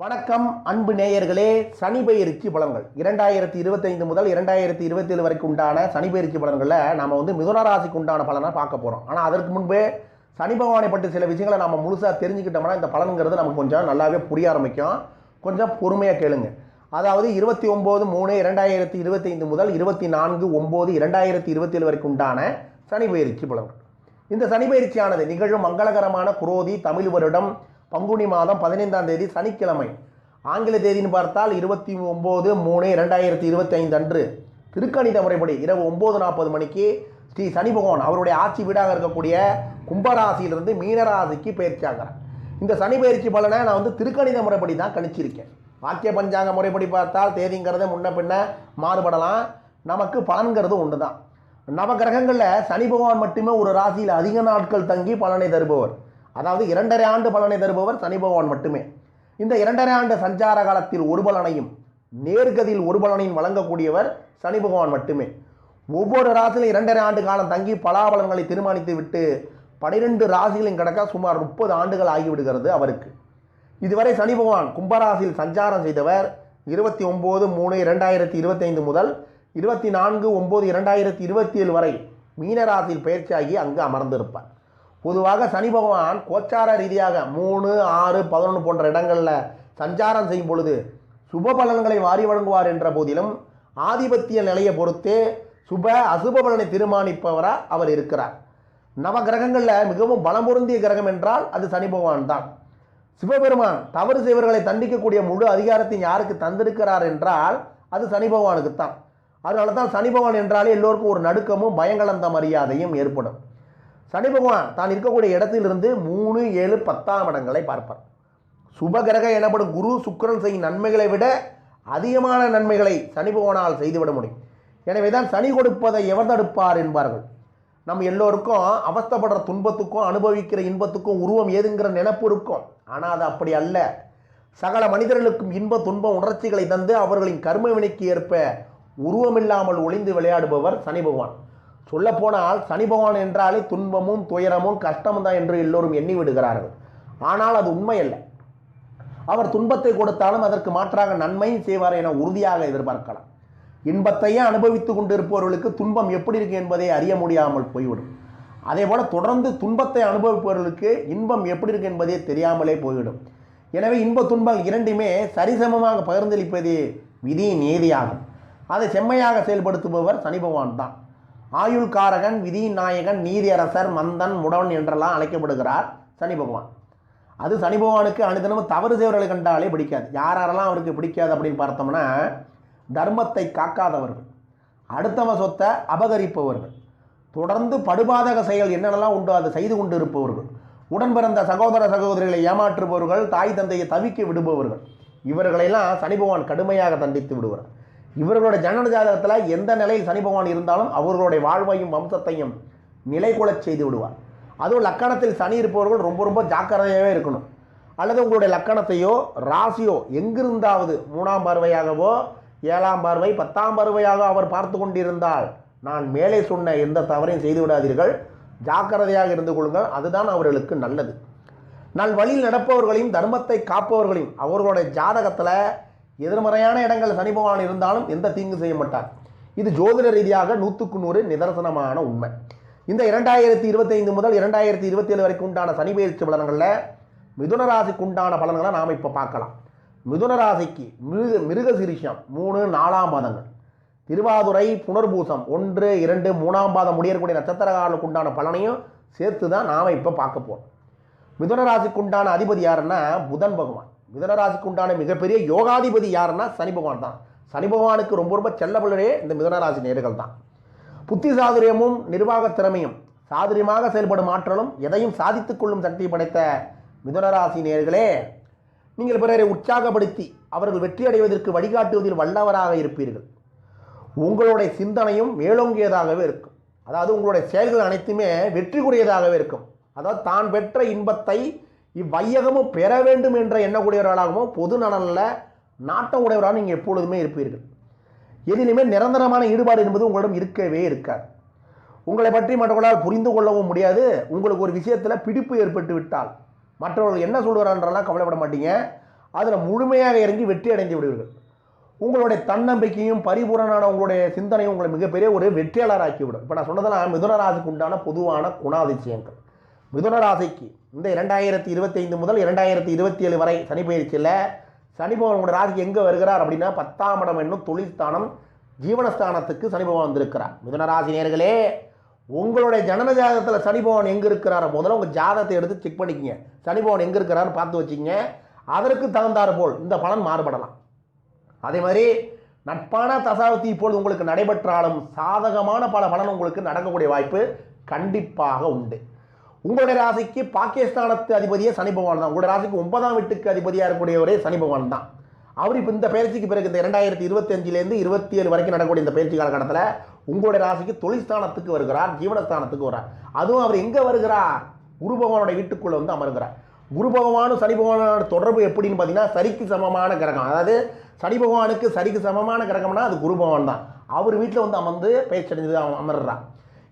வணக்கம் அன்பு நேயர்களே. சனி பயிற்சி பலன்கள். இரண்டாயிரத்தி இருபத்தைந்து முதல் இரண்டாயிரத்தி இருபத்தேழு வரைக்கும் உண்டான சனி பயிற்சி பலன்களில் நாம வந்து மிதுன ராசிக்கு உண்டான பலனை பார்க்க போகிறோம் ஆனால் அதற்கு முன்பே சனி பகவானை பற்றி சில விஷயங்களை நம்ம முழுசாக தெரிஞ்சுக்கிட்டோம்னா இந்த பலன்கிறது நமக்கு கொஞ்சம் நல்லாவே புரிய ஆரம்பிக்கும். கொஞ்சம் பொறுமையாக கேளுங்க. அதாவது இருபத்தி ஒம்பது மூணு இரண்டாயிரத்தி இருபத்தைந்து முதல் இருபத்தி நான்கு ஒம்பது இரண்டாயிரத்தி இருபத்தேழு வரைக்கும் உண்டான சனி பயிற்சி பலன்கள். இந்த சனி பயிற்சியானது நிகழும் மங்களகரமான குரோதி தமிழ் வருடம் பங்குனி மாதம் பதினைந்தாம் தேதி சனிக்கிழமை. ஆங்கில தேதின்னு பார்த்தால் இருபத்தி ஒம்பது மூணு இரண்டாயிரத்தி இருபத்தைந்து அன்று. திருக்கணித முறைப்படி இரவு ஒம்பது நாற்பது மணிக்கு ஸ்ரீ சனி பகவான் அவருடைய ஆட்சி வீடாக இருக்கக்கூடிய கும்பராசியிலிருந்து மீனராசிக்கு பயிற்சியாகிறார். இந்த சனி பயிற்சி பலனை நான் வந்து திருக்கணித முறைப்படி தான் கணிச்சிருக்கேன். வாக்கிய பஞ்சாங்க முறைப்படி பார்த்தால் தேதிங்கிறது முன்ன பின்ன மாறுபடலாம். நமக்கு பலன்கிறது ஒன்று தான் நவகிரகங்களில் சனி பகவான் மட்டுமே ஒரு ராசியில் அதிக நாட்கள் தங்கி பலனை தருபவர். அதாவது இரண்டரை ஆண்டு பலனை தருபவர் சனி பகவான் மட்டுமே. இந்த இரண்டரை ஆண்டு சஞ்சார காலத்தில் ஒரு பலனையும் நேர்கதியில் ஒரு பலனையும் வழங்கக்கூடியவர் சனி பகவான் மட்டுமே. ஒவ்வொரு ராசியிலும் இரண்டரை ஆண்டு காலம் தங்கி பலாபலன்களை தீர்மானித்து விட்டு பனிரெண்டு ராசிகளையும் கடக்க சுமார் முப்பது ஆண்டுகள் ஆகிவிடுகிறது அவருக்கு. இதுவரை சனி பகவான் கும்பராசியில் சஞ்சாரம் செய்தவர் இருபத்தி ஒம்பது மூணு இரண்டாயிரத்தி இருபத்தைந்து முதல் இருபத்தி நான்கு ஒம்பது இரண்டாயிரத்தி இருபத்தி ஏழு வரை மீனராசியில் பயிற்சியாகி அங்கு அமர்ந்திருப்பார். பொதுவாக சனி பகவான் கோச்சார ரீதியாக மூணு ஆறு பதினொன்று போன்ற இடங்களில் சஞ்சாரம் செய்யும் பொழுது சுப பலன்களை வாரி வழங்குவார் என்ற போதிலும் ஆதிபத்திய நிலையை பொறுத்தே சுப அசுப பலனை தீர்மானிப்பவராக அவர் இருக்கிறார். நவ கிரகங்களில் மிகவும் பலம் பொருந்திய கிரகம் என்றால் அது சனி பகவான் தான். சிவபெருமான் தவறு செய்வர்களை தண்டிக்கக்கூடிய முழு அதிகாரத்தை யாருக்கு தந்திருக்கிறார் என்றால் அது சனி பகவானுக்கு தான் அதனால தான் சனி பகவான் என்றாலே எல்லோருக்கும் ஒரு நடுக்கமும் பயங்கலந்த மரியாதையும் ஏற்படும். சனி பகவான் தான் இருக்கக்கூடிய இடத்திலிருந்து மூணு ஏழு பத்தாம் இடங்களை பார்ப்பார். சுபகிரக எனப்படும் குரு சுக்கரன் செய்யும் நன்மைகளை விட அதிகமான நன்மைகளை சனி பகவானால் செய்துவிட முடியும். எனவே தான் சனி கொடுப்பதை எவர் தடுப்பார் என்பார்கள். நம்ம எல்லோருக்கும் அவஸ்தைப்படுற துன்பத்துக்கும் அனுபவிக்கிற இன்பத்துக்கும் உருவம் ஏதுங்கிற நினைப்பு இருக்கும். ஆனால் அது அப்படி அல்ல. சகல மனிதர்களுக்கும் இன்ப துன்பம் உணர்ச்சிகளை தந்து அவர்களின் கர்ம வினைக்கு ஏற்ப உருவமில்லாமல் ஒளிந்து விளையாடுபவர் சனி பகவான் சொல்லப்போனால் சனி பகவான் என்றாலே துன்பமும் துயரமும் கஷ்டமும் தான் என்று எல்லோரும் எண்ணி விடுகிறார்கள். ஆனால் அது உண்மையல்ல அவர் துன்பத்தை கொடுத்தாலும் அதற்கு மாற்றாக நன்மையும் செய்வார் என உறுதியாக எதிர்பார்க்கலாம். இன்பத்தையே அனுபவித்து கொண்டிருப்பவர்களுக்கு துன்பம் எப்படி இருக்கு என்பதை அறிய முடியாமல் போய்விடும். அதே போல தொடர்ந்து துன்பத்தை அனுபவிப்பவர்களுக்கு இன்பம் எப்படி இருக்கு என்பதே தெரியாமலே போய்விடும். எனவே இன்ப துன்பங்கள் இரண்டுமே சரிசமமாக பகிர்ந்தளிப்பதே விதி நீதியாகும். அதை செம்மையாக செயல்படுத்துபவர் சனி பகவான் தான். ஆயுள் காரகன் விதியின் நாயகன் நீதியரசர் மந்தன் முடவன் என்றெல்லாம் அழைக்கப்படுகிறார் சனி பகவான். அது சனி பகவானுக்கு அனுதினமும் தவறு செய்வர்களை கண்டாலே பிடிக்காது. யார் யாரெல்லாம் அவருக்கு பிடிக்காது அப்படின்னு பார்த்தோம்னா தர்மத்தை காக்காதவர்கள் அடுத்தவன் சொத்தை அபகரிப்பவர்கள் தொடர்ந்து படுபாதக செயல் என்னென்னலாம் உண்டோ அதை செய்து கொண்டு இருப்பவர்கள் உடன் பிறந்த சகோதர சகோதரிகளை ஏமாற்றுபவர்கள் தாய் தந்தையை தவிக்க விடுபவர்கள் இவர்களெல்லாம் சனி பகவான் கடுமையாக தண்டித்து விடுவார் இவர்களோட ஜனன ஜாதகத்தில் எந்த நிலையில் சனி பகவான் இருந்தாலும் அவர்களுடைய வாழ்வையும் வம்சத்தையும் நிலைகுலச் செய்து விடுவார். அதுவும் லக்கணத்தில் சனி இருப்பவர்கள் ரொம்ப ரொம்ப ஜாக்கிரதையாகவே இருக்கணும். அல்லது உங்களுடைய லக்கணத்தையோ ராசியோ எங்கிருந்தாவது மூணாம் பார்வையாகவோ ஏழாம் பார்வை பத்தாம் பார்வையாக அவர் பார்த்து கொண்டிருந்தால் நான் மேலே சொன்ன எந்த தவறையும் செய்து விடாதீர்கள். ஜாக்கிரதையாக இருந்து கொள்ளுங்கள். அதுதான் அவர்களுக்கு நல்லது. நல் வழியில் நடப்பவர்களையும் தர்மத்தை காப்பவர்களையும் அவர்களுடைய ஜாதகத்தில் எதிர்மறையான இடங்கள் சனி பகவான் இருந்தாலும் எந்த தீங்கு செய்ய மாட்டார். இது ஜோதிட ரீதியாக நூற்றுக்கு நூறு நிதர்சனமான உண்மை. இந்த இரண்டாயிரத்தி இருபத்தைந்து முதல் இரண்டாயிரத்தி இருபத்தேழு வரைக்கும் உண்டான சனி பயிற்சி பலன்களில் மிதுன ராசிக்கு உண்டான பலன்களை நாம் இப்போ பார்க்கலாம். மிதுன ராசிக்கு மிருக மிருக சிரிஷம் மூணு நாலாம் பாதங்கள். திருவாதுரை புனர்பூசம் ஒன்று இரண்டு மூணாம் பாதம் முடியக்கூடிய நட்சத்திரக்காரர்களுக்கு உண்டான பலனையும் சேர்த்து தான் நாம் இப்போ பார்க்க போகிறோம் மிதுன ராசிக்கு உண்டான அதிபதி யாருன்னா புதன் பகவான். மிதனராசிக்கு உண்டான மிகப்பெரிய யோகாதிபதி யாருன்னா சனி பகவான் தான். சனி பகவானுக்கு ரொம்ப ரொம்ப செல்லப்பிள்ளையே இந்த மிதனராசி நேர்கள் தான். புத்தி சாதுரியமும் நிர்வாக திறமையும் சாதுரியமாக செயல்படும் ஆற்றலும் எதையும் சாதித்துக் கொள்ளும் சக்தியை படைத்த மிதனராசி நேர்களே நீங்கள் பிறரை உற்சாகப்படுத்தி அவர்கள் வெற்றி அடைவதற்கு வழிகாட்டுவதில் வல்லவராக இருப்பீர்கள். உங்களுடைய சிந்தனையும் மேலோங்கியதாகவே இருக்கும். அதாவது உங்களுடைய செயல்கள் அனைத்துமே வெற்றிக்குரியதாகவே இருக்கும். அதாவது தான் பெற்ற இன்பத்தை இவ்வையகமும் பெற வேண்டும் என்ற எண்ணக்கூடியவர்களாகவும் பொது நலனில் நாட்டம் உடையவராக நீங்கள் எப்பொழுதுமே இருப்பீர்கள். எதிலுமே நிரந்தரமான ஈடுபாடு என்பது உங்களிடம் இருக்கவே இருக்காது. உங்களை பற்றி மற்றவர்களால் புரிந்து கொள்ளவும் முடியாது. உங்களுக்கு ஒரு விஷயத்தில் பிடிப்பு ஏற்பட்டு விட்டால் மற்றவர்கள் என்ன சொல்கிறான்றலாம் கவலைப்பட மாட்டீங்க. அதில் முழுமையாக இறங்கி வெற்றி அடைந்து விடுவீர்கள். உங்களுடைய தன்னம்பிக்கையும் பரிபூரணமான உங்களுடைய சிந்தனையும் உங்களை மிகப்பெரிய ஒரு வெற்றியாளராக்கிவிடும். இப்போ நான் சொன்னதெல்லாம் மிதுன ராசிக்கு உண்டான பொதுவான குணாதிசயங்கள். மிதுன ராசிக்கு இந்த இரண்டாயிரத்தி இருபத்தைந்து முதல் இரண்டாயிரத்தி இருபத்தி ஏழு வரை சனி பயிற்சியில் சனி பகவான் உங்களுடைய ராசிக்கு எங்கே வருகிறார் அப்படின்னா பத்தாம் இடம் என்னும் தொழில்ஸ்தானம் ஜீவனஸ்தானத்துக்கு சனி பகவான் வந்திருக்கிறார். மிதுன ராசி நேர்களே உங்களுடைய ஜனன ஜாதகத்தில் சனி பகவான் எங்கே இருக்கிறார் முதல்ல உங்கள் ஜாதகத்தை எடுத்து செக் பண்ணிக்கங்க. சனி பகவான் எங்கே இருக்கிறாருன்னு பார்த்து வச்சிங்க அதற்கு தகுந்தாறு போல் இந்த பலன் மாறுபடலாம். அதே மாதிரி நட்பான தசாவதி இப்பொழுது உங்களுக்கு நடைபெற்றாலும் சாதகமான பல பலன் உங்களுக்கு நடக்கக்கூடிய வாய்ப்பு கண்டிப்பாக உண்டு. உங்களுடைய ராசிக்கு பாகிஸ்தானத்து அதிபதியே சனி பகவான் தான். உங்களுடைய ராசிக்கு ஒன்பதாம் வீட்டுக்கு அதிபதியாக இருக்கக்கூடியவரே சனி பகவான் தான். அவர் இப்போ இந்த பயிற்சிக்கு பிறகு இந்த இரண்டாயிரத்தி இருபத்தஞ்சிலேருந்து இருபத்தி ஏழு வரைக்கும் நடக்கக்கூடிய இந்த பயிற்சி காலகட்டத்தில் உங்களுடைய ராசிக்கு தொழில்ஸ்தானத்துக்கு வருகிறார் ஜீவனஸ்தானத்துக்கு வர்றார். அதுவும் அவர் எங்கே வருகிறார்? குரு பகவானோட வீட்டுக்குள்ளே வந்து அமர்கிறார். குரு பகவானும் சனி பகவானோட தொடர்பு எப்படின்னு பார்த்தீங்கன்னா சரிக்கு சமமான கிரகம். அதாவது சனி பகவானுக்கு சரிக்கு சமமான கிரகம்னா அது குரு பகவான் தான். அவர் வீட்டில் வந்து அமர்ந்து பயிற்சி அடைஞ்சு அமர்றார்.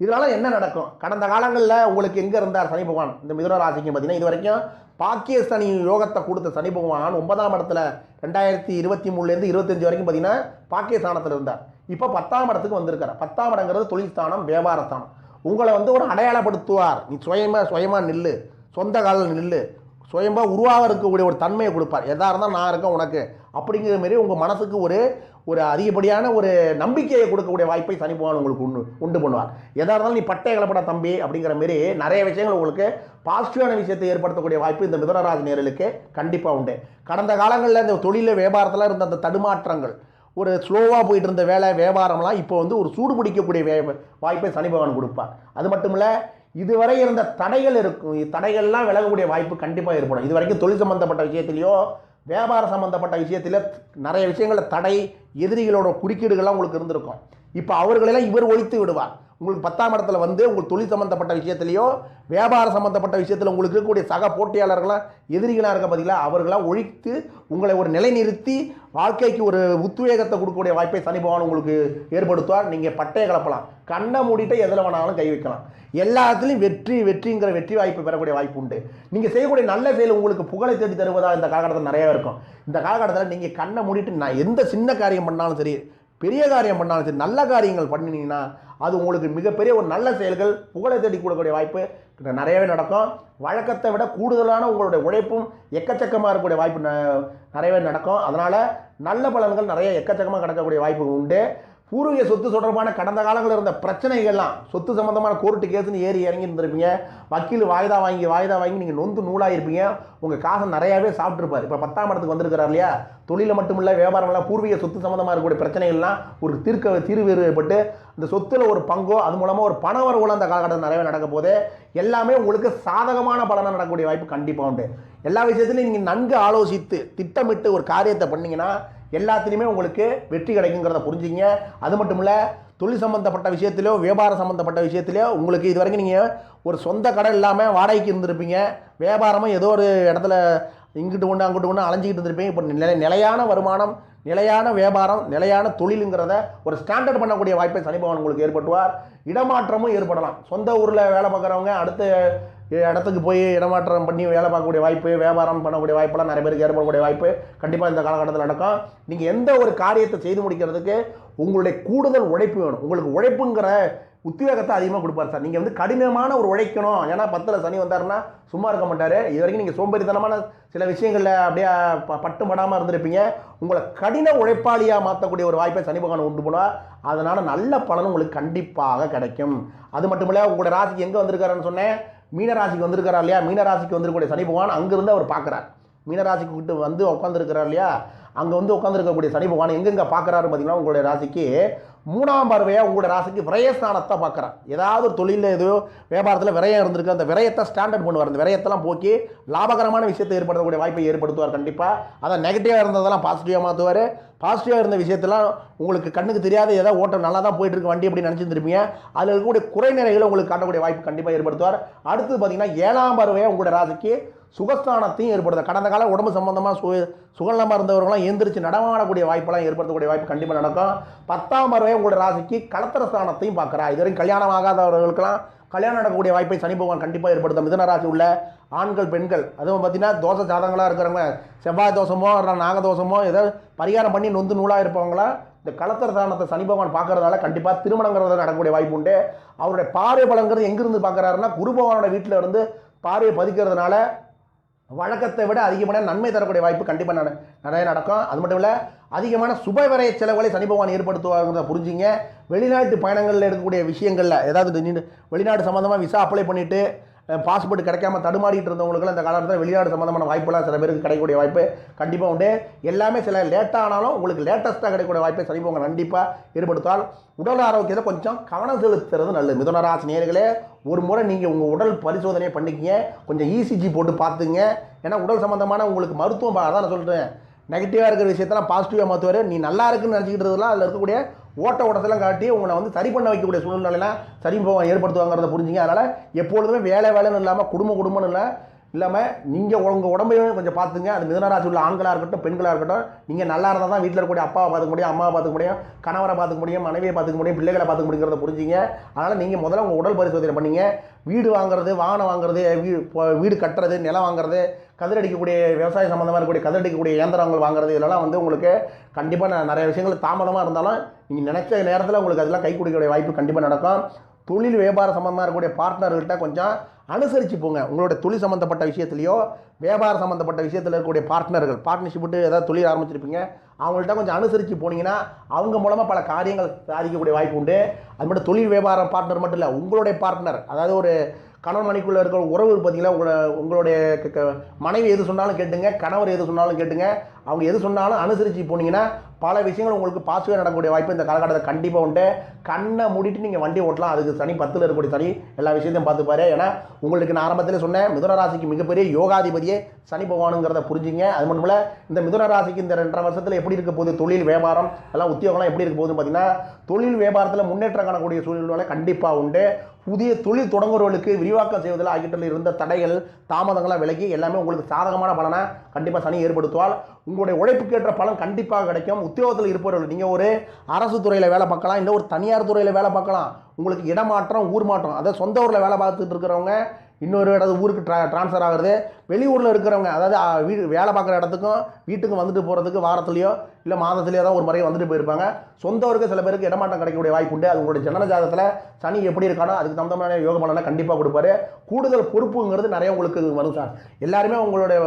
இதனால என்ன நடக்கும்? கடந்த காலங்களில் உங்களுக்கு எங்கே இருந்தார் சனி பகவான்? இந்த மிதுன ராசிக்கு பார்த்தீங்கன்னா இது வரைக்கும் பாக்கியஸ்தானி யோகத்தை கொடுத்த சனி பகவான் ஒன்பதாம் இடத்துல ரெண்டாயிரத்தி இருபத்தி மூணுலேருந்து இருபத்தஞ்சு வரைக்கும் பார்த்தீங்கன்னா பாக்கியஸ்தானத்தில் இருந்தார். இப்போ பத்தாம் இடத்துக்கு வந்திருக்கார். பத்தாம் இடங்கிறது தொழில் ஸ்தானம் வியாபார ஸ்தானம். உங்களை வந்து ஒரு அடையாளப்படுத்துவார். நீ சுயமாக சுயமாக நில்லு. சொந்த காலில் நில்லு. சுயமாக உருவாக இருக்கக்கூடிய ஒரு தன்மையை கொடுப்பார். எதாக இருந்தால் நான் இருக்கேன் உனக்கு. அப்படிங்கிற மாரி உங்கள் மனசுக்கு ஒரு ஒரு அதிகப்படியான ஒரு நம்பிக்கையை கொடுக்கக்கூடிய வாய்ப்பை சனி பகவான் உங்களுக்கு உண்டு உண்டு பண்ணுவார். எதாக இருந்தாலும் நீ பட்டை கலப்பட தம்பி அப்படிங்கிற மாரி நிறைய விஷயங்கள் உங்களுக்கு பாசிட்டிவான விஷயத்தை ஏற்படுத்தக்கூடிய வாய்ப்பு இந்த மிதனராசி நேரலுக்கு கண்டிப்பாக உண்டு. கடந்த காலங்களில் இந்த தொழில் வியாபாரத்தில் இருந்த அந்த தடுமாற்றங்கள் ஒரு ஸ்லோவாக போயிட்டு இருந்த வேலை வியாபாரம்லாம் இப்போ வந்து ஒரு சூடு பிடிக்கக்கூடிய வே வாய்ப்பை சனி பகவான் கொடுப்பார். அது மட்டும் இல்லை இதுவரை இருந்த தடைகள் இருக்கும் தடைகள்லாம் விலகக்கூடிய வாய்ப்பு கண்டிப்பாக ஏற்படும். இது வரைக்கும் தொழில் சம்மந்தப்பட்ட விஷயத்திலையோ வியாபார சம்மந்தப்பட்ட விஷயத்தில் நிறைய விஷயங்களில் தடை எதிரிகளோட குறுக்கீடுகள்லாம் உங்களுக்கு இருந்திருக்கும். இப்போ அவர்களெல்லாம் இவர் ஒழித்து விடுவார். உங்களுக்கு பத்தாம் இடத்துல வந்து உங்கள் தொழில் சம்மந்தப்பட்ட விஷயத்துலையோ வியாபார சம்மந்தப்பட்ட விஷயத்தில் உங்களுக்கு இருக்கக்கூடிய சக போட்டியாளர்களாக எதிரிகளாக இருக்க பார்த்தீங்களா அவர்களாக ஒழித்து உங்களை ஒரு நிலைநிறுத்தி வாழ்க்கைக்கு ஒரு உத்வேகத்தை கொடுக்கக்கூடிய வாய்ப்பை சனி பகவான் உங்களுக்கு ஏற்படுத்துவார். நீங்கள் பட்டையை கலப்பலாம். கண்ணை மூடிட்டு எதில் வேணாலும் கை வைக்கலாம். எல்லாத்துலேயும் வெற்றி வெற்றிங்கிற வெற்றி வாய்ப்பு பெறக்கூடிய வாய்ப்பு உண்டு. நீங்கள் செய்யக்கூடிய நல்ல செயல் உங்களுக்கு புகழை தேடி தருவதா இந்த காலகட்டத்தில் நிறைய இருக்கும். இந்த காலகட்டத்தில் நீங்கள் கண்ணை மூடிட்டு நான் எந்த சின்ன காரியம் பண்ணாலும் சரி பெரிய காரியம் பண்ணாலும் சரி நல்ல காரியங்கள் பண்ணினீங்கன்னா அது உங்களுக்கு மிகப்பெரிய ஒரு நல்ல செயல்கள் புகழை தேடி கொடுக்கக்கூடிய வாய்ப்பு. நிறையவே நடக்கும். வழக்கத்தை விட கூடுதலான உங்களுடைய உழைப்பும் எக்கச்சக்கமாக இருக்கக்கூடிய வாய்ப்பு ந- நிறையவே நடக்கும். அதனால் நல்ல பலன்கள் நிறைய எக்கச்சக்கமாக கிடைக்கக்கூடிய வாய்ப்பு உண்டு. பூர்வீக சொத்து தொடர்பான கடந்த காலங்களில் இருந்த பிரச்சனைகள்லாம் சொத்து சம்மந்தமான கோர்ட்டு கேஸுன்னு ஏறி இறங்கி இருந்திருப்பீங்க. வக்கீல் வாய்தா வாங்கி வாய்தா வாங்கி நீங்கள் நொந்து நூலாக இருப்பீங்க உங்கள் காசை நிறையாவே சாப்பிட்ருப்பார் இப்போ பத்தாம் இடத்துக்கு வந்திருக்கிறார் இல்லையா? தொழில மட்டும் இல்லை வியாபாரம் இல்லை பூர்வீக சொத்து சம்மந்தமாக இருக்கக்கூடிய பிரச்சனைகள்லாம் ஒரு தீர்க்க தீர்வு ஏற்பட்டு இந்த சொத்துல ஒரு பங்கோ அது மூலமாக ஒரு பண வரவுல அந்த காலகட்டத்தில் நிறையவே நடக்க போது எல்லாமே உங்களுக்கு சாதகமான பலனாக நடக்கக்கூடிய வாய்ப்பு கண்டிப்பாக உண்டு. எல்லா விஷயத்துலையும் நீங்கள் நன்கு ஆலோசித்து திட்டமிட்டு ஒரு காரியத்தை பண்ணிங்கன்னா எல்லாத்துலேயுமே உங்களுக்கு வெற்றி கிடைக்குங்கிறத புரிஞ்சுங்க அது மட்டும் இல்லை தொழில் சம்மந்தப்பட்ட விஷயத்திலோ வியாபாரம் சம்மந்தப்பட்ட விஷயத்திலையோ உங்களுக்கு இது வரைக்கும் நீங்கள் ஒரு சொந்த கடை இல்லாமல் வாடகைக்கு இருந்திருப்பீங்க. வியாபாரமும் ஏதோ ஒரு இடத்துல இங்கிட்டு ஒன்று அங்கிட்டு ஒன்று அலைஞ்சிக்கிட்டு இருந்திருப்பீங்க. இப்போ நிலை நிலையான வருமானம் நிலையான வியாபாரம் நிலையான தொழிலுங்கிறத ஒரு ஸ்டாண்டர்ட் பண்ணக்கூடிய வாய்ப்பை சனிபவன் உங்களுக்கு ஏற்பட்டுவார் இடமாற்றமும் ஏற்படலாம். சொந்த ஊரில் வேலை பார்க்குறவங்க அடுத்த இடத்துக்கு போய் இடமாற்றம் பண்ணி வேலை பார்க்கக்கூடிய வாய்ப்பு வியாபாரம் பண்ணக்கூடிய வாய்ப்பெல்லாம் நிறைய பேருக்கு ஏற்படக்கூடிய வாய்ப்பு கண்டிப்பாக இந்த காலகட்டத்தில் நடக்கும். நீங்கள் எந்த ஒரு காரியத்தை செய்து முடிக்கிறதுக்கு உங்களுடைய கூடுதல் உழைப்பு வேணும். உங்களுக்கு உழைப்புங்கிற உத்வேகத்தை அதிகமாக கொடுப்பார் சார். நீங்கள் வந்து கடினமான ஒரு உழைக்கணும். ஏன்னா பத்தில் சனி வந்தாருன்னா சும்மா இருக்க மாட்டார். இது வரைக்கும் நீங்கள் சோம்பேறித்தனமான சில விஷயங்களில் அப்படியே ப- பட்டு படாமல் இருந்திருப்பீங்க. உங்களை கடின உழைப்பாளியாக மாற்றக்கூடிய ஒரு வாய்ப்பை சனி பகவான் உண்டு போனால் அதனால் நல்ல பலன் உங்களுக்கு கண்டிப்பாக கிடைக்கும். அது மட்டும் இல்லை உங்களோட ராசிக்கு எங்கே வந்திருக்காருன்னு சொன்னேன். மீனராசிக்கு வந்திருக்கிறார் இல்லையா? மீனராசிக்கு வந்திருக்கக்கூடிய சனி பகவான் அங்கேருந்து அவர் பார்க்குறார். மீனராசிக்கு கிட்ட வந்து உட்காந்துருக்கிறார் இல்லையா? அங்கே வந்து உட்காந்துருக்கக்கூடிய சனி பகவான் எங்கெங்கே பார்க்குறாரு பார்த்தீங்கன்னா உங்களுடைய ராசிக்கு மூணாம் பார்வையாக உங்களோட ராசிக்கு விரயஸ்தானத்தை பார்க்குறேன். ஏதாவது ஒரு தொழிலில் ஏதோ வியாபாரத்தில் விரயம் இருந்திருக்கு அந்த விரயத்தை ஸ்டாண்டர்ட் பண்ணுவார் அந்த விரயத்தெல்லாம் போக்கி லாபகரமான விஷயத்தை ஏற்படுத்தக்கூடிய வாய்ப்பை ஏற்படுத்துவார் கண்டிப்பாக அதை நெகட்டிவாக இருந்ததெல்லாம் பாசிட்டிவாக மாற்றுவார் பாசிட்டிவாக இருந்த விஷயத்தெல்லாம் உங்களுக்கு கண்ணுக்கு தெரியாத ஏதாவது ஓட்டம் நல்லா தான் போயிட்டு இருக்கு வண்டி அப்படி நினச்சிருந்துருப்பீங்க. அதில் இருக்கக்கூடிய குறை நிறைகளை உங்களுக்கு காட்டக்கூடிய வாய்ப்பு கண்டிப்பாக ஏற்படுத்துவார். அடுத்து பார்த்தீங்கன்னா ஏழாம் பார்வையாக உங்களோட ராசிக்கு சுகஸ்தானத்தையும் ஏற்படுத்த கடந்த காலம் உடம்பு சம்பந்தமாக சு சுகநலமாக இருந்தவர்களாம் எந்திரிச்சு நடமாடக்கூடிய வாய்ப்பெல்லாம் ஏற்படுத்தக்கூடிய வாய்ப்பு கண்டிப்பாக நடக்கும். பத்தாம் பறவை உங்களோட ராசிக்கு கலத்திர ஸ்தானத்தையும் பார்க்குறா இது கல்யாணம் ஆகாதவர்களுக்கெல்லாம் கல்யாணம் நடக்கக்கூடிய வாய்ப்பை சனி பகவான் கண்டிப்பாக ஏற்படுத்தும். மிதுன ராசி உள்ள ஆண்கள் பெண்கள் அதுவும் பார்த்தீங்கன்னா தோசை சாதங்களாக இருக்கிறவங்க செவ்வாய் தோஷமோ நாக நாகதோஷமோ ஏதோ பரிகாரம் பண்ணி நொந்து நூலாக இருப்பவங்களா இந்த கலத்தர தானத்தை சனி பகவான் பார்க்கறதால கண்டிப்பாக திருமணங்கிறது நடக்கக்கூடிய வாய்ப்பு உண்டு. அவருடைய பார்வை பலங்கிறது எங்கிருந்து பார்க்குறாருன்னா குரு பகவானோட வீட்டில் இருந்து பார்வையை பதிக்கிறதுனால வழக்கத்தை விட அதிகமான நன்மை தரக்கூடிய வாய்ப்பு கண்டிப்பாக நட நிறைய நடக்கும். அது மட்டும் இல்லை அதிகமான சுபவரைய செலவுகளை சனி பகவான் ஏற்படுத்துவாங்கிறத புரிஞ்சுங்க. வெளிநாட்டு பயணங்களில் இருக்கக்கூடிய விஷயங்களில் ஏதாவது வெளிநாடு சம்மந்தமாக விசா அப்ளை பண்ணிவிட்டு பாஸ்போர்ட் கிடைக்காம தடுமாறிட்டு இருந்தவங்களுக்கு இந்த காலத்தில் வெளிநாடு சம்மந்தமான வாய்ப்புலாம் சில பேருக்கு கிடைக்கக்கூடிய வாய்ப்பு கண்டிப்பாக உண்டு. எல்லாமே சில லேட்டானாலும் உங்களுக்கு லேட்டஸ்ட்டாக கிடைக்கக்கூடிய வாய்ப்பை சரிபோங்க கண்டிப்பாக ஏற்படுத்தால் உடல் ஆரோக்கியத்தை கொஞ்சம் கவனம் செலுத்துறது நல்லது. மிதுனராசி நேர்களே ஒரு முறை நீங்கள் உங்கள் உடல் பரிசோதனையை பண்ணிக்கிங்க. கொஞ்சம் இசிஜி போட்டு பார்த்துங்க. ஏன்னா உடல் சம்மந்தமான உங்களுக்கு மருத்துவம் அதான் நான் சொல்கிறேன் நெகட்டிவாக இருக்கிற விஷயத்தெல்லாம் பாசிட்டிவாக மாற்றுவார் நீ நல்லா இருக்குன்னு நினச்சிக்கிட்டதுலாம் அதில் இருக்கக்கூடிய ஓட்ட ஓட்டத்தெல்லாம் காட்டி உங்களை வந்து சரி பண்ண வைக்கக்கூடிய சூழ்நிலைலாம் சரி ஏற்படுத்துவாங்கிறத புரிஞ்சுங்க. அதனால் எப்பொழுதுமே வேலை வேலைன்னு இல்லாமல் குடும்ப குடும்பம்னு இல்லை இல்லாமல் நீங்கள் உங்கள் உடம்பையும் கொஞ்சம் பார்த்துங்க அது மிதனராசி உள்ள ஆண்களாக இருக்கட்டும் பெண்களாக இருக்கட்டும் நீங்கள் நல்லா இருந்தால் தான் வீட்டில் இருக்கக்கூடிய அப்பாவை பார்த்துக்க முடியும் அம்மாவை பார்த்துக்க முடியும் கணவரை பார்த்துக்க முடியும் மனைவியை பார்த்துக்க முடியும் பிள்ளைகளை பார்த்துக்க முடியுங்கிறத புரிஞ்சுங்க. அதனால் நீங்கள் முதல்ல உங்கள் உடல் பரிசோதனை பண்ணிங்க. வீடு வாங்குறது வாகனம் வாங்குறது வீ- இப்போ வீடு கட்டுறது நிலம் வாங்குறது கதிரடிக்கக்கூடிய விவசாய சம்மந்தமாக இருக்கக்கூடிய கதிரடிக்கக்கூடிய இயந்திரங்கள் வாங்குறது இதெல்லாம் வந்து உங்களுக்கு கண்டிப்பாக நான் நிறைய விஷயங்கள் தாமதமாக இருந்தாலும் நீங்கள் நினச்ச நேரத்தில் உங்களுக்கு அதெல்லாம் கை கொடுக்கக்கூடிய வாய்ப்பு கண்டிப்பாக நடக்கும். தொழில் வியாபார சம்மந்தமாக இருக்கக்கூடிய பார்ட்னர்கள்ட்ட கொஞ்சம் அனுசரித்து போங்க. உங்களோட தொழில் சம்மந்தப்பட்ட விஷயத்துலையோ வியாபார சம்மந்தப்பட்ட விஷயத்தில் இருக்கக்கூடிய பார்ட்னர்கள் பார்ட்னர்ஷிப் விட்டு ஏதாவது தொழில் ஆரம்பிச்சிருப்பீங்க. அவங்கள்ட்ட கொஞ்சம் அனுசரித்து போனீங்கன்னா அவங்க மூலமாக பல காரியங்கள் சாதிக்கக்கூடிய வாய்ப்பு உண்டு. அது மட்டும் தொழில் வியாபார பார்ட்னர் மட்டும் இல்லை உங்களுடைய பார்ட்னர் அதாவது ஒரு கணவன் மனைக்குள்ளே இருக்கிற உறவு பார்த்தீங்கன்னா உங்களை உங்களுடைய க- மனைவி எது சொன்னாலும் கேட்டுங்க கணவர் எது சொன்னாலும் கேட்டுங்க. அவங்க எது சொன்னாலும் அனுசரித்து போனீங்கன்னா பல விஷயங்கள் உங்களுக்கு பாசிட்டிவாக நடக்கக்கூடிய வாய்ப்பு இந்த காலகட்டத்தில் கண்டிப்பாக உண்டு. கண்ணை மூடிட்டு நீங்கள் வண்டி ஓட்டலாம். அதுக்கு சனி பத்தில் இருக்கக்கூடிய சனி எல்லா விஷயத்தையும் பார்த்துப்பாரு. ஏன்னா உங்களுக்கு நான் ஆரம்பத்தில் சொன்னேன் மிதுன ராசிக்கு மிகப்பெரிய யோகாதிபதியே சனி பகவானுங்கிறத புரிஞ்சுங்க. அது மட்டும் இந்த மிதுன ராசிக்கு இந்த ரெண்டரை வருஷத்தில் எப்படி இருக்க போகுது? தொழில் வியாபாரம் எல்லாம் உத்தியோகம்லாம் எப்படி இருக்க போகுதுன்னு பார்த்தீங்கன்னா தொழில் வியாபாரத்தில் முன்னேற்றம் காணக்கூடிய சூழ்நிலை கண்டிப்பாக உண்டு. புதிய தொழில் தொடங்குறவர்களுக்கு விரிவாக்கம் செய்வதில் ஆகியவற்றில் இருந்த தடைகள் தாமதங்களாக விலகி எல்லாமே உங்களுக்கு சாதகமான பலனை கண்டிப்பாக சனி ஏற்படுத்துவால் உங்களுடைய உழைப்புக்கேற்ற பலன் கண்டிப்பாக கிடைக்கும். உத்தியோகத்தில் இருப்பவர்கள் நீங்கள் ஒரு அரசு துறையில் வேலை பார்க்கலாம் இல்லை ஒரு தனியார் துறையில் வேலை பார்க்கலாம். உங்களுக்கு இடமாற்றம் ஊர் மாற்றம் அதாவது சொந்த ஊரில் வேலை பார்த்துட்டு இருக்கிறவங்க இன்னொரு இடத்து ஊருக்கு ட்ரா ட்ரான்ஸ்ஃபர் ஆகுறது. வெளியூரில் இருக்கிறவங்க அதாவது வீடு வேலை பார்க்குற இடத்துக்கும் வீட்டுக்கும் வந்துட்டு போகிறதுக்கு வாரத்துலையோ இல்லை மாதத்துலையோ தான் ஒரு முறை வந்துட்டு போயிருப்பாங்க. சொந்த ஊருக்கு சில பேருக்கு இடமாட்டம் கிடைக்கக்கூடிய வாய்ப்பு உண்டு. அது உங்களுடைய ஜனன ஜாதகத்தில் சனி எப்படி இருக்கானோ அதுக்கு தகுந்த மாதிரி யோக பலனை கண்டிப்பாக கொடுப்பாரு. கூடுதல் பொறுப்புங்கிறது நிறைய உங்களுக்கு வரும் சார். எல்லாருமே உங்களுடைய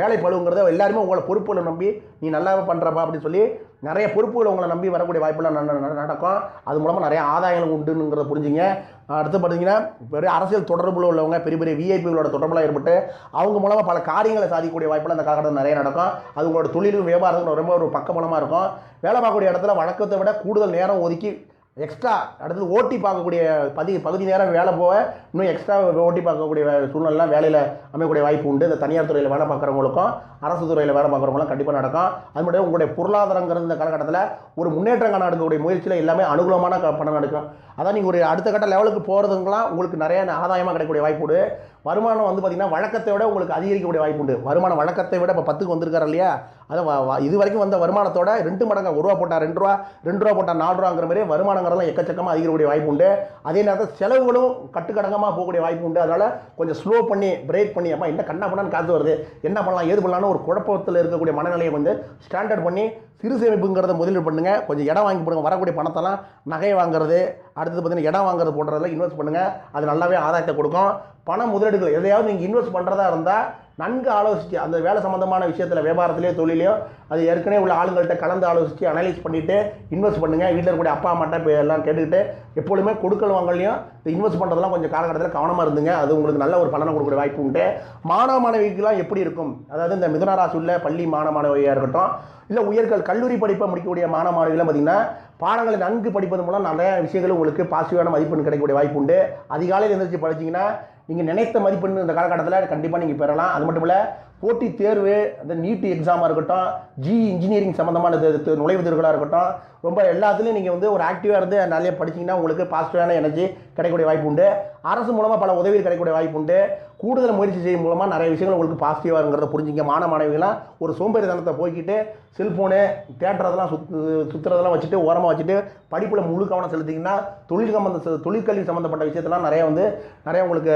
வேலை பழுவுங்கிறத எல்லாருமே உங்களை பொறுப்புகளை நம்பி நீ நல்லா பண்ணுறப்பா அப்படின்னு சொல்லி நிறைய பொறுப்புகள் உங்களை நம்பி வரக்கூடிய வாய்ப்பெல்லாம் நட- நடக்கும். அது மூலமாக நிறைய ஆதாயங்கள் உண்டுங்கிறத புரிஞ்சுங்க. அடுத்து பார்த்தீங்கன்னா பெரிய அரசியல் தொடர்பில் உள்ளவங்க பெரிய பெரிய விஐபிகளோட தொடர்பில் ஏற்பட்டு அவங்க மூலமாக பல காரியங்களை சாதிக்கக்கூடிய வாய்ப்பெல்லாம் இந்த காலகட்டத்தில் நிறைய நடக்கும். அது உங்களோட தொழிலும் வியாபாரத்துக்கு ரொம்ப ஒரு பக்கபலமாக இருக்கும். வேலை பார்க்கக்கூடிய இடத்துல வழக்கத்தை விட கூடுதல் நேரம் ஒதுக்கி எக்ஸ்ட்ரா அடுத்தது ஓட்டி பார்க்கக்கூடிய பதி பகுதி நேரம் வேலை போக இன்னும் எக்ஸ்ட்ரா ஓட்டி பார்க்கக்கூடிய சூழ்நிலைலாம் வேலையில் அமையக்கூடிய வாய்ப்பு உண்டு. இந்த தனியார் துறையில் வேலை பார்க்குறவங்களுக்கும் அரசு துறையில் வேலை பார்க்குறவங்களும் கண்டிப்பாக நடக்கும். அது மட்டும் உங்களுடைய பொருளாதாரங்கிறது இந்த காலகட்டத்தில் ஒரு முன்னேற்றம் காண எடுக்கக்கூடிய முயற்சியில் எல்லாமே அனுகூலமான க- பணம் நடக்கும். அதான் நீங்கள் ஒரு அடுத்த கட்ட லெவலுக்கு போகிறதுங்களாம் உங்களுக்கு நிறைய ஆதாயமாக கிடைக்கக்கூடிய வாய்ப்பு வருமானம் வந்து பார்த்திங்கன்னா வழக்கத்தை விட உங்களுக்கு அதிகரிக்கக்கூடிய வாய்ப்பு உண்டு. வருமானம் வழக்கத்தை விட இப்போ பத்துக்கு வந்திருக்காரு இல்லையா? அதை இது வரைக்கும் வந்த வருமானத்தோட ரெண்டு மடங்கு ஒரு ரூபா போட்டால் ரெண்டு ரூபா ரெண்டு ரூபா போட்டால் நாலு ரூபாங்கிற மாதிரி வருமானங்கிறதெல்லாம் எக்கச்சக்கமாக அதிகரிக்கக்கூடிய வாய்ப்பு உண்டு. அதே நேரத்தில் செலவுகளும் கட்டுக்கடங்கமாக போகக்கூடிய வாய்ப்பு உண்டு. அதனால் கொஞ்சம் ஸ்லோ பண்ணி பிரேக் பண்ணி அம்மா என்ன கண்ணா பண்ணான்னு காத்து வருது. என்ன பண்ணலாம் ஏது பண்ணலாம்னு ஒரு குழப்பத்தில் இருக்கக்கூடிய மனநிலையை வந்து ஸ்டாண்டர்ட் பண்ணி சிறு சேமிப்புங்கிறத முதலீடு பண்ணுங்கள் கொஞ்சம் இடம் வாங்கி போடுங்க. வரக்கூடிய பணத்தெல்லாம் நகை வாங்குறது அடுத்தது பார்த்தீங்கன்னா இடம் வாங்குறது போன்றதெல்லாம் இன்வெஸ்ட் பண்ணுங்கள் அது நல்லாவே ஆதாயத்தை கொடுக்கும். பண முதலீடுகள் எதையாவது நீங்கள் இன்வெஸ்ட் பண்ணுறதா இருந்தால் நன்கு ஆலோசித்து அந்த வேலை சம்மந்தமான விஷயத்தில் வியாபாரத்திலேயோ தொழிலையோ அது ஏற்கனவே உள்ள ஆளுங்கள்ட்ட கலந்து ஆலோசித்து அனலைஸ் பண்ணிவிட்டு இன்வெஸ்ட் பண்ணுங்கள் வீட்டில் இருக்கக்கூடிய அப்பா அம்மாட்ட இப்போ எல்லாம் கேட்டுக்கிட்டு எப்பொழுதுமே கொடுக்கல் வாங்கலையும் இந்த இன்வெஸ்ட் பண்ணுறதெல்லாம் கொஞ்சம் காலகட்டத்தில் கவனமாக இருந்துங்க. அது உங்களுக்கு நல்ல ஒரு பலனை கொடுக்குற வாய்ப்பு உண்டு. மாணவ மாணவிக்கெல்லாம் எப்படி இருக்கும்? அதாவது இந்த மிதுனராசி உள்ள பள்ளி மாணவ மாணவியாக இருக்கட்டும் இல்லை உயர்கள் கல்லூரி படிப்பை முடிக்கக்கூடிய மாணவ மாணவிகளும் பார்த்தீங்கன்னா பாடங்களை நன்கு படிப்பது மூலம் நிறைய விஷயங்கள் உங்களுக்கு பாசிட்டிவான மதிப்பெண் கிடைக்கக்கூடிய வாய்ப்பு உண்டு. அதிகாலையில் எழுந்திரிச்சு படிச்சீங்கன்னா நீங்கள் நினைத்த மதிப்பெண் இந்த காலகட்டத்தில் கண்டிப்பாக நீங்கள் பெறலாம். அது மட்டும் இல்லை போட்டித் தேர்வு அந்த நீட் எக்ஸாமாக இருக்கட்டும் ஜி இன்ஜினியரிங் சம்மந்தமான நுழைவுத் தேர்வுகளாக இருக்கட்டும் ரொம்ப எல்லாத்துலேயும் நீங்கள் வந்து ஒரு ஆக்டிவாக இருந்து நிறைய படிச்சீங்கன்னா உங்களுக்கு பாசிட்டிவான எனர்ஜி கிடைக்கக்கூடிய வாய்ப்பு உண்டு. அரசு மூலமாக பல உதவிகள் கிடைக்கக்கூடிய வாய்ப்பு உண்டு. கூடுதல் முயற்சி செய்யும் மூலமாக நிறைய விஷயங்கள் உங்களுக்கு பாசிட்டிவாக இருக்கிறத புரிஞ்சுங்க. மாணவ மாணவிகளாம் ஒரு சோம்பேறித்தனத்தை போய்க்கிட்டு செல்ஃபோனு தேட்டரதெல்லாம் சுத்து சுற்றுறதெல்லாம் வச்சுட்டு ஓரமாக வச்சுட்டு படிப்பில் முழு கவனம் செலுத்திங்கன்னா தொழில் சம்மந்த தொழிற்கல்வி சம்மந்தப்பட்ட விஷயத்தெல்லாம் நிறைய வந்து நிறைய உங்களுக்கு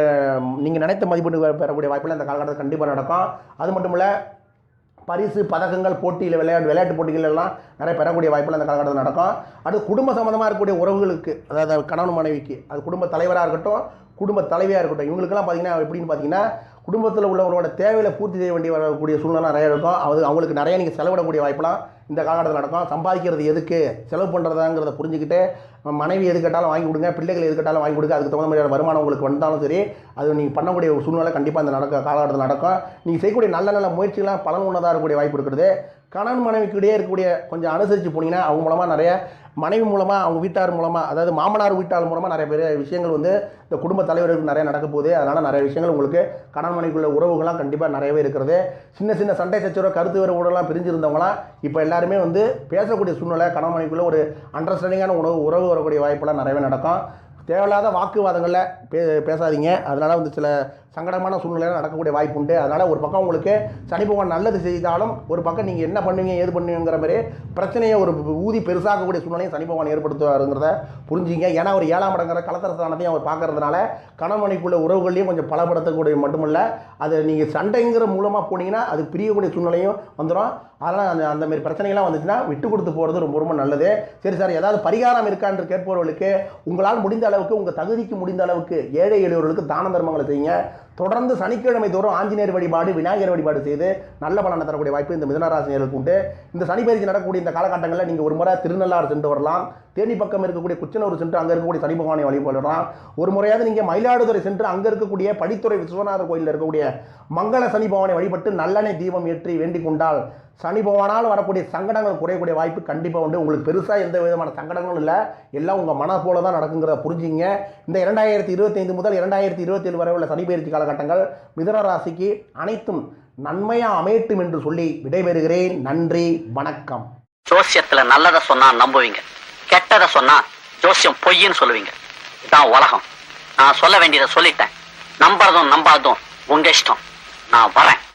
நீங்கள் நினைத்த மதிப்பீடு பெறக்கூடிய வாய்ப்பில் இந்த காலகட்டத்தில் கண்டிப்பாக நடக்கும். அது மட்டும் இல்லை பரிசு பதக்கங்கள் போட்டியில் விளையாட்டு விளையாட்டு போட்டிகளெல்லாம் நிறைய பெறக்கூடிய வாய்ப்புகள் அந்த காலகட்டத்தில் நடக்கும். அடுத்து குடும்ப சம்மந்தமாக இருக்கக்கூடிய உறவுகளுக்கு அதாவது கணவன் மனைவிக்கு அது குடும்ப தலைவராக இருக்கட்டும் குடும்ப தலைவியாக இருக்கட்டும் இவங்களுக்கெல்லாம் பார்த்தீங்கன்னா எப்படின்னு பார்த்தீங்கன்னா குடும்பத்தில் உள்ளவங்களோட தேவையில பூர்த்தி செய்ய வேண்டி வரக்கூடிய சூழ்நிலை நிறைய இருக்கும். அது அவங்களுக்கு நிறைய நீங்கள் செலவிடக்கூடிய வாய்ப்பெல்லாம் இந்த காலகட்டத்தில் நடக்கும் சம்பாதிக்கிறது எதுக்கு? செலவு பண்ணுறதாங்கிறத புரிஞ்சுக்கிட்டு மனைவி எது கேட்டாலும் வாங்கி கொடுங்க பிள்ளைகள் எது கேட்டாலும் வாங்கி கொடுங்க அதுக்கு தகுந்த மாதிரியான வருமானம் உங்களுக்கு வந்தாலும் சரி அது நீங்கள் பண்ணக்கூடிய ஒரு சூழ்நிலை கண்டிப்பாக இந்த நடக்க காலகட்டத்தில் நடக்கும். நீங்கள் செய்யக்கூடிய நல்ல நல்ல முயற்சிகளாக பலன் உள்ளதாக இருக்கக்கூடிய வாய்ப்பு இருக்கிறது கணவன் மனைவிக்கிடையே இருக்கக்கூடிய கொஞ்சம் அனுசரித்து போனீங்கன்னா அவங்க மூலமாக நிறைய மனைவி மூலமாக அவங்க வீட்டார் மூலமாக அதாவது மாமனார் வீட்டார் மூலமாக நிறைய பெரிய விஷயங்கள் வந்து இந்த குடும்ப தலைவர்களுக்கு நிறைய நடக்க போகுது. அதனால் நிறைய விஷயங்கள் உங்களுக்கு கணவன் மனைவிக்குள்ள உறவுகள்லாம் கண்டிப்பாக நிறையவே இருக்கிறது. சின்ன சின்ன சண்டை சச்சரவு கருத்து வேறுபாடுலாம் பிரிஞ்சிருந்தவங்களாம் இப்போ எல்லாருமே வந்து பேசக்கூடிய சூழ்நிலை கணவன் மனைவிக்குள்ளே ஒரு அண்டர்ஸ்டாண்டிங்கான உணவு உறவு வரக்கூடிய வாய்ப்பெல்லாம் நிறையவே நடக்கும். தேவையில்லாத வாக்குவாதங்களில் பே பேசாதீங்க. அதனால் வந்து சில சங்கடமான சூழ்நிலையில் நடக்கக்கூடிய வாய்ப்பு உண்டு. அதனால் ஒரு பக்கம் உங்களுக்கு சனி பகவான் நல்லது செய்தாலும் ஒரு பக்கம் நீங்கள் என்ன பண்ணுவீங்க ஏது பண்ணுவீங்கிற மாதிரி பிரச்சனையை ஒரு ஊதி பெருசாகக்கூடிய சூழ்நிலையை சனி பகவான் ஏற்படுத்துவாருங்கிறத புரிஞ்சுங்க ஏன்னா ஒரு ஏழாம் இடங்கிற கலத்தரசானத்தையும் அவர் பார்க்கறதுனால கணவனைக்குள்ள உறவுகளையும் கொஞ்சம் பலப்படுத்தக்கூடிய மட்டுமல்ல. அது நீங்கள் சண்டைங்கிற மூலமாக போனீங்கன்னா அது பிரியக்கூடிய சூழ்நிலையும் வந்துடும் அதனால் அந்த அந்தமாரி பிரச்சனைகள்லாம் வந்துச்சுன்னா விட்டு கொடுத்து போகிறது ரொம்ப ரொம்ப நல்லது. சரி சார் ஏதாவது பரிகாரம் இருக்கான்னு கேட்பவர்களுக்கு உங்களால் முடிந்த அளவுக்கு உங்கள் தகுதிக்கு முடிந்த அளவுக்கு ஏழை எளியவர்களுக்கு தான தர்மங்களை செய்யுங்க. தொடர்ந்து சனிக்கிழமை தோறும் ஆஞ்சநேயர் வழிபாடு விநாயகர் வழிபாடு செய்து நல்ல பலனை தரக்கூடிய வாய்ப்பு இந்த மிதனராசினியர்களுக்கு உண்டு. இந்த சனி பயிற்சி நடக்கக்கூடிய இந்த காலகட்டங்களில் நீங்கள் ஒரு முறை திருநள்ளாறு சென்று வரலாம். தேனி பக்கம் இருக்கக்கூடிய குச்சனூர் சென்று அங்கே இருக்கக்கூடிய சனி பகவானை ஒரு முறையாவது நீங்கள் மயிலாடுதுறை சென்று அங்கே இருக்கக்கூடிய படித்துறை விஸ்வநாதர் கோயிலில் இருக்கக்கூடிய மங்கள சனி பகவானை வழிபட்டு நல்லெண்ணெய் தீபம் ஏற்றி வேண்டிக் கொண்டால் சனி பகவானால் வரக்கூடிய சங்கடங்கள் குறையக்கூடிய வாய்ப்பு கண்டிப்பாக உண்டு. உங்களுக்கு பெருசாக எந்த விதமான சங்கடங்களும் இல்லை. எல்லாம் உங்கள் மன போல தான் நடக்குங்கிறத புரிஞ்சுங்க இந்த இரண்டாயிரத்தி இருபத்தைந்து முதல் இரண்டாயிரத்தி இருபத்தேழு வரை உள்ள சனி பயிற்சி காலகட்டங்கள் மிதன ராசிக்கு அனைத்தும் நன்மையாக அமையட்டும் என்று சொல்லி விடைபெறுகிறேன். நன்றி வணக்கம். ஜோசியத்தில் நல்லதை சொன்னால் நம்புவீங்க. கெட்டத சொன்னா ஜோசியம் பொய்ன்னு சொல்லுவீங்க. இதான் உலகம். நான் சொல்ல வேண்டியதை சொல்லிட்டேன். நம்புறதும் நம்பாததும் உங்க இஷ்டம். நான் வரேன்.